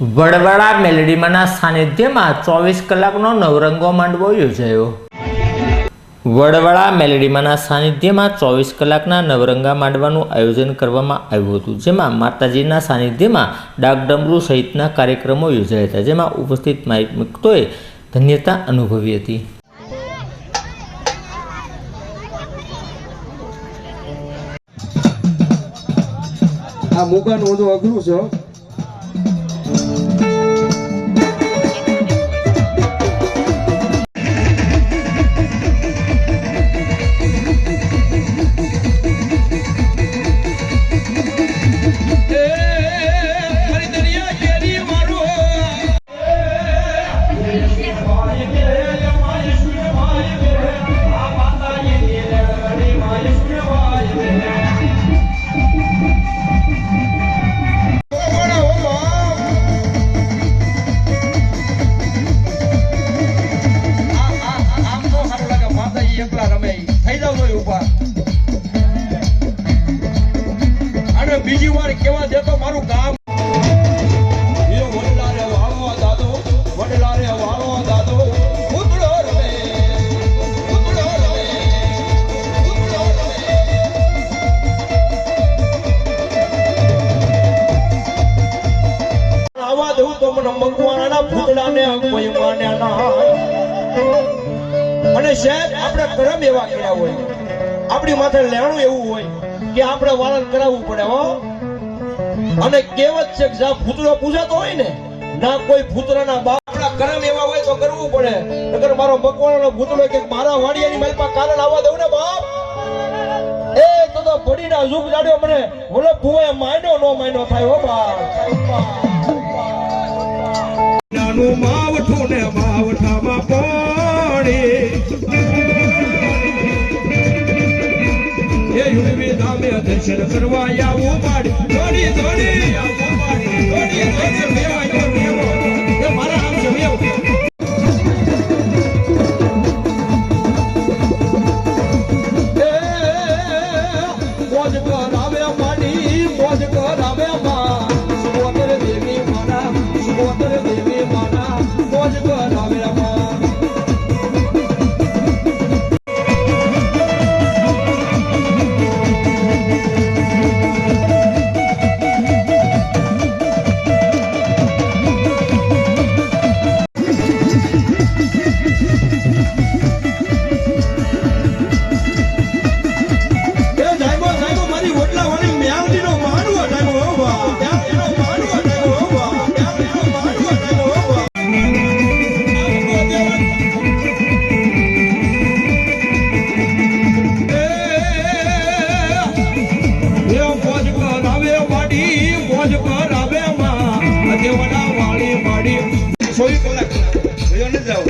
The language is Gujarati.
વડવાડા મેલડીમાના સાનિધ્યમાં ચોવીસ કલાકનો નવરંગો માંડવો યોજાયો. વડવાડા મેલડીમાના સાનિધ્યમાં ચોવીસ કલાકના નવરંગા માંડવાનું આયોજન કરવામાં આવ્યું હતું, જેમાં માતાજીના સાનિધ્યમાં ડાકડમરૂ સહિતના કાર્યક્રમો યોજાયા હતા, જેમાં ઉપસ્થિત માઇક મિત્રોએ ધન્યતા અનુભવી હતી. આ મુકાનું અઘરું છે મને વાર કેવા દેતો મારું કામ અને સાહેબ, આપણે કરમ એવા કર્યા હોય. આપણી માથે લેણું એવું હોય. કે આપણે વાળન કરાવવું પડે, હો. અને કહેવત છે કે જ્યાં ભૂતળો પૂજાતો હોય ને, ના કોઈ ભૂતળાના બાપડા કરમ એવા હોય તો કરવું પડે. નકર મારો મકવાણાનો ભૂતળો કે મારા વાડિયાની માલપા કારણ આવવા દઉં ને, બાપ. એ, તો તો ભડીના ઝૂક જાડ્યો મને. બોલો ભુવાએ માયનો નો માયનો થાય, હો, બાપ. નાનું માવઠું ને માવઠામાં યુવી ધામે દર્શન કરવા આવું પાડી. ધોડી ધોડી આવું પાડી. ધોડી ધોડી મેવા માં દેવડા વાળી વાડી સોઈ કલાક જોયો ન જાવ